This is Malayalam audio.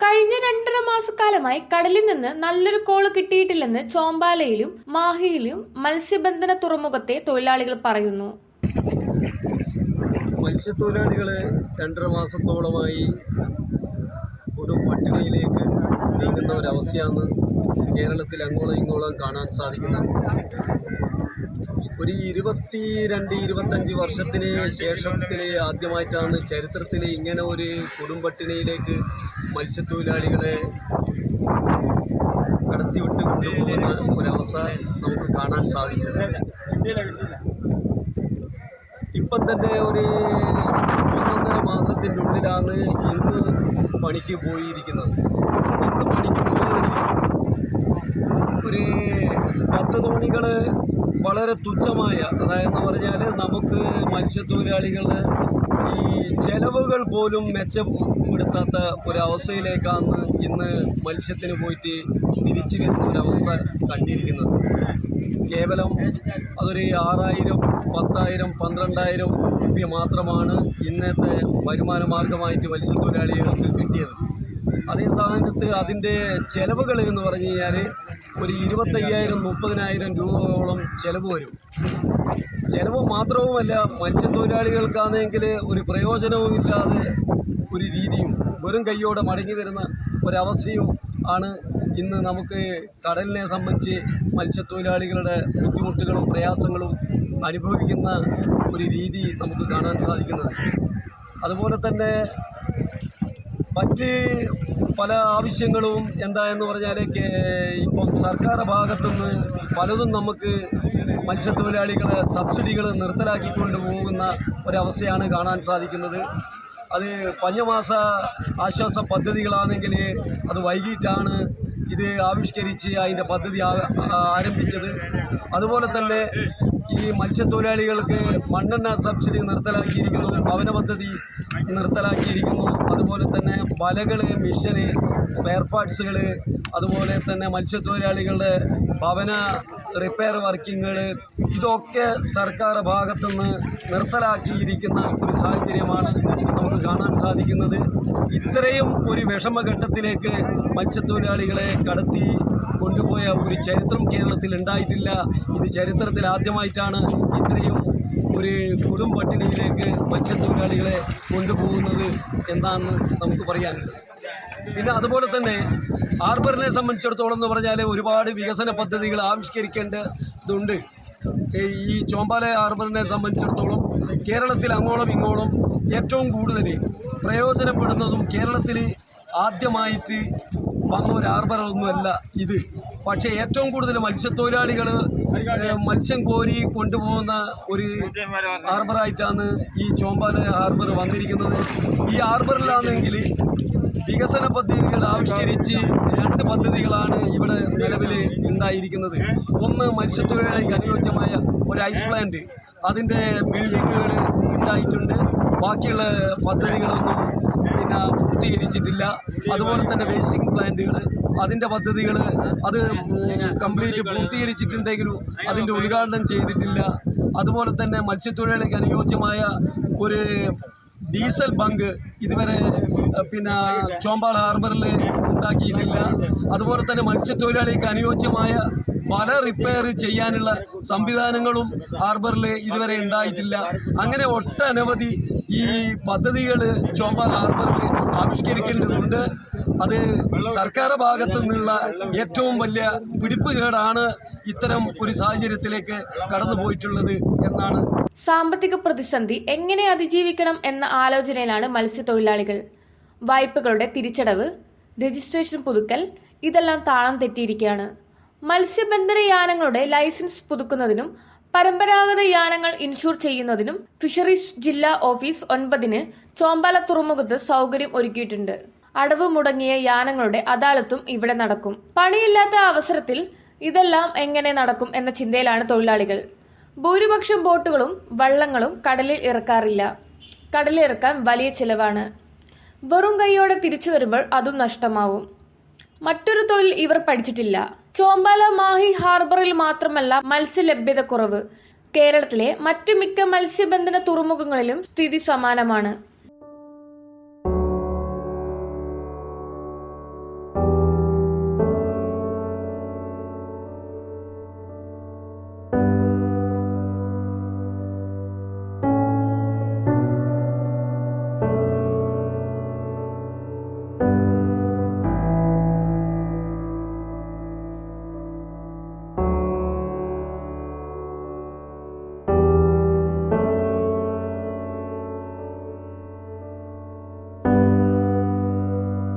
കഴിഞ്ഞ രണ്ടര മാസക്കാലമായി കടലിൽ നിന്ന് നല്ലൊരു കോൾ കിട്ടിയിട്ടില്ലെന്ന് ചോമ്പാലയിലും മാഹിയിലും മത്സ്യബന്ധന തുറമുഖത്തെ തൊഴിലാളികൾ പറയുന്നു. മത്സ്യത്തൊഴിലാളികൾ രണ്ടര മാസത്തോളമായി ഒരു പട്ടിണിയിലേക്ക് നീങ്ങുന്ന ഒരവസ്ഥയാണ് കേരളത്തിൽ അങ്ങോളം ഇങ്ങോളം കാണാൻ സാധിക്കുന്നത്. ഒരു ഇരുപത്തി രണ്ട് ഇരുപത്തഞ്ച് വർഷത്തിന് ശേഷത്തിൽ ആദ്യമായിട്ടാണ് ചരിത്രത്തിൽ ഇങ്ങനെ ഒരു കൊടും പട്ടിണിയിലേക്ക് മത്സ്യത്തൊഴിലാളികളെ കടത്തിവിട്ട് കൊണ്ടുപോകുന്ന ഒരവസ്ഥ നമുക്ക് കാണാൻ സാധിച്ചത്. ഇപ്പം തന്നെ ഒരു മൂന്നൊന്നര മാസത്തിന്റെ ഉള്ളിലാണ് ഇന്ന് പണിക്ക് പോയിരിക്കുന്നത്. ഇന്ന് പണിക്ക് പോയതിൽ ഒരു പത്ത് തോണികൾ വളരെ തുച്ഛമായ അതായത് പറഞ്ഞാൽ നമുക്ക് മത്സ്യത്തൊഴിലാളികൾ ഈ ചെലവുകൾ പോലും മെച്ചപ്പെടുത്താത്ത ഒരവസ്ഥയിലേക്കാണ് ഇന്ന് മത്സ്യത്തിന് പോയിട്ട് തിരിച്ചു വരുന്ന ഒരവസ്ഥ കണ്ടിരിക്കുന്നത്. കേവലം അതൊരു ആറായിരം പത്തായിരം പന്ത്രണ്ടായിരം രൂപ മാത്രമാണ് ഇന്നത്തെ വരുമാന മാർഗമായിട്ട് മത്സ്യത്തൊഴിലാളികൾക്ക് കിട്ടിയത്. അതേ സമയത്ത് അതിന്റെ ചിലവുകൾ എന്ന് പറഞ്ഞു കഴിഞ്ഞാൽ ഒരു ഇരുപത്തയ്യായിരം മുപ്പതിനായിരം രൂപയോളം ചിലവ് വരും. ചിലവ് മാത്രവുമല്ല മത്സ്യത്തൊഴിലാളികൾക്കാണെങ്കിൽ ഒരു പ്രയോജനവുമില്ലാതെ ഒരു രീതിയും വെറും കൈയോടെ മടങ്ങി വരുന്ന ഒരവസ്ഥയും ആണ് ഇന്ന് നമുക്ക് കടലിനെ സംബന്ധിച്ച് മത്സ്യത്തൊഴിലാളികളുടെ ബുദ്ധിമുട്ടുകളും പ്രയാസങ്ങളും അനുഭവിക്കുന്ന ഒരു രീതി നമുക്ക് കാണാൻ സാധിക്കുന്നത്. അതുപോലെ തന്നെ മറ്റ് പല ആവശ്യങ്ങളും എന്താ എന്ന് പറഞ്ഞാൽ ഇപ്പം സർക്കാർ ഭാഗത്തുനിന്ന് പലതും നമുക്ക് മത്സ്യത്തൊഴിലാളികളെ സബ്സിഡികൾ നിർത്തലാക്കിക്കൊണ്ട് പോകുന്ന ഒരവസ്ഥയാണ് കാണാൻ സാധിക്കുന്നത്. അത് പഞ്ഞമാസ ആശ്വാസ പദ്ധതികളാണെങ്കിൽ അത് വൈകിട്ടാണ് ഇത് ആവിഷ്കരിച്ച് അതിന്റെ പദ്ധതി ആരംഭിച്ചത്. അതുപോലെ തന്നെ ഈ മത്സ്യത്തൊഴിലാളികൾക്ക് മണ്ണെണ്ണ സബ്സിഡി നിർത്തലാക്കിയിരിക്കുന്നു ഭവന പദ്ധതി നിർത്തലാക്കിയിരിക്കുന്നു. അതുപോലെ തന്നെ വലകൾ മിഷന് സ്പെയർ പാർട്സുകൾ അതുപോലെ തന്നെ മത്സ്യത്തൊഴിലാളികളുടെ ഭവന റിപ്പയർ വർക്കിങ്ങൾ ഇതൊക്കെ സർക്കാർ ഭാഗത്തു നിന്ന് നിർത്തലാക്കിയിരിക്കുന്ന ഒരു സാഹചര്യമാണ് നമുക്ക് കാണാൻ സാധിക്കുന്നത്. ഇത്രയും ഒരു വിഷമഘട്ടത്തിലേക്ക് മത്സ്യത്തൊഴിലാളികളെ കടത്തി കൊണ്ടുപോയ ഒരു ചരിത്രം കേരളത്തിൽ ഉണ്ടായിട്ടില്ല. ഇത് ചരിത്രത്തിൽ ആദ്യമായിട്ടാണ് ഇത്രയും ഒരു കൊടും പട്ടിണിയിലേക്ക് മത്സ്യത്തൊഴിലാളികളെ കൊണ്ടുപോകുന്നത് എന്നാണ് നമുക്ക് പറയാനുള്ളത്. പിന്നെ അതുപോലെ തന്നെ ഹാർബറിനെ സംബന്ധിച്ചിടത്തോളം എന്ന് പറഞ്ഞാൽ ഒരുപാട് വികസന പദ്ധതികൾ ആവിഷ്കരിക്കേണ്ടതുണ്ട്. ഈ- ചോമ്പാല ഹാർബറിനെ സംബന്ധിച്ചിടത്തോളം കേരളത്തിൽ അങ്ങോളം ഇങ്ങോളം ഏറ്റവും കൂടുതൽ പ്രയോജനപ്പെടുന്നതും കേരളത്തിൽ ആദ്യമായിട്ട് വന്ന ഒരു ഹാർബറൊന്നുമല്ല ഇത്. പക്ഷേ ഏറ്റവും കൂടുതൽ മത്സ്യത്തൊഴിലാളികൾ മത്സ്യം കോരി കൊണ്ടുപോകുന്ന ഒരു ഹാർബറായിട്ടാണ് ഈ ചോമ്പാല ഹാർബർ വന്നിരിക്കുന്നത്. ഈ ഹാർബറിലാണെങ്കിൽ വികസന പദ്ധതികൾ ആവിഷ്കരിച്ച് രണ്ട് പദ്ധതികളാണ് ഇവിടെ നിലവിൽ ഉണ്ടായിരിക്കുന്നത്. ഒന്ന് മത്സ്യത്തൊഴിലാളിക്ക് അനുയോജ്യമായ ഒരു ഐസ് പ്ലാന്റ്. അതിന്റെ ബിൽഡിങ്ങുകൾ ഉണ്ടായിട്ടുണ്ട്. ബാക്കിയുള്ള പദ്ധതികളൊന്നും പിന്നെ പൂർത്തീകരിച്ചിട്ടില്ല. അതുപോലെ തന്നെ വേസ്റ്റിംഗ് പ്ലാന്റുകൾ അതിന്റെ പദ്ധതികൾ അത് കംപ്ലീറ്റ് പൂർത്തീകരിച്ചിട്ടുണ്ടെങ്കിലും അതിന്റെ ഉദ്ഘാടനം ചെയ്തിട്ടില്ല. അതുപോലെ തന്നെ മത്സ്യത്തൊഴിലാളിക്ക് അനുയോജ്യമായ ഒരു ഡീസൽ ബങ്ക് ഇതുവരെ പിന്നെ ചോമ്പാൾ ഹാർബറിൽ ഉണ്ടാക്കിയിട്ടില്ല. അതുപോലെ തന്നെ മത്സ്യത്തൊഴിലാളിക്ക് അനുയോജ്യമായ പല റിപ്പയർ ചെയ്യാനുള്ള സംവിധാനങ്ങളും ഹാർബറിൽ ഇതുവരെ ഉണ്ടായിട്ടില്ല. അങ്ങനെ ഒട്ടനവധി ഈ പദ്ധതികൾ ചോമ്പാൽ ഹാർബറിൽ ആവിഷ്കരിക്കേണ്ടതുണ്ട്. അത് സർക്കാർ ഭാഗത്തു നിന്നുള്ള ഏറ്റവും വലിയ പിടിപ്പുകേടാണ് ഇത്തരം ഒരു സാഹചര്യത്തിലേക്ക് കടന്നു പോയിട്ടുള്ളത് എന്നാണ്. സാമ്പത്തിക പ്രതിസന്ധി എങ്ങനെ അതിജീവിക്കണം എന്ന ആലോചനയിലാണ് മത്സ്യത്തൊഴിലാളികൾ. വായ്പകളുടെ തിരിച്ചടവ് രജിസ്ട്രേഷൻ പുതുക്കൽ ഇതെല്ലാം താളം തെറ്റിയിരിക്കുകയാണ്. മത്സ്യബന്ധന യാനങ്ങളുടെ ലൈസൻസ് പുതുക്കുന്നതിനും പരമ്പരാഗത യാനങ്ങൾ ഇൻഷൂർ ചെയ്യുന്നതിനും ഫിഷറീസ് ജില്ലാ ഓഫീസ് ഒൻപതിന് ചോമ്പാല തുറമുഖത്ത് സൗകര്യം ഒരുക്കിയിട്ടുണ്ട്. അടവ് മുടങ്ങിയ യാനങ്ങളുടെ അദാലത്തും ഇവിടെ നടക്കും. പണിയില്ലാത്ത അവസരത്തിൽ ഇതെല്ലാം എങ്ങനെ നടക്കും എന്ന ചിന്തയിലാണ് തൊഴിലാളികൾ. ഭൂരിപക്ഷം ബോട്ടുകളും വള്ളങ്ങളും കടലിൽ ഇറക്കാറില്ല. കടലിൽ ഇറക്കാൻ വലിയ ചിലവാണ്. വെറും കൈയോടെ തിരിച്ചു വരുമ്പോൾ അതും നഷ്ടമാവും. മറ്റൊരു തൊഴിൽ ഇവർ പഠിച്ചിട്ടില്ല. ചോമ്പാല മാഹി ഹാർബറിൽ മാത്രമല്ല മത്സ്യ ലഭ്യത കുറവ് കേരളത്തിലെ മറ്റു മിക്ക മത്സ്യബന്ധന തുറമുഖങ്ങളിലും സ്ഥിതി സമാനമാണ്.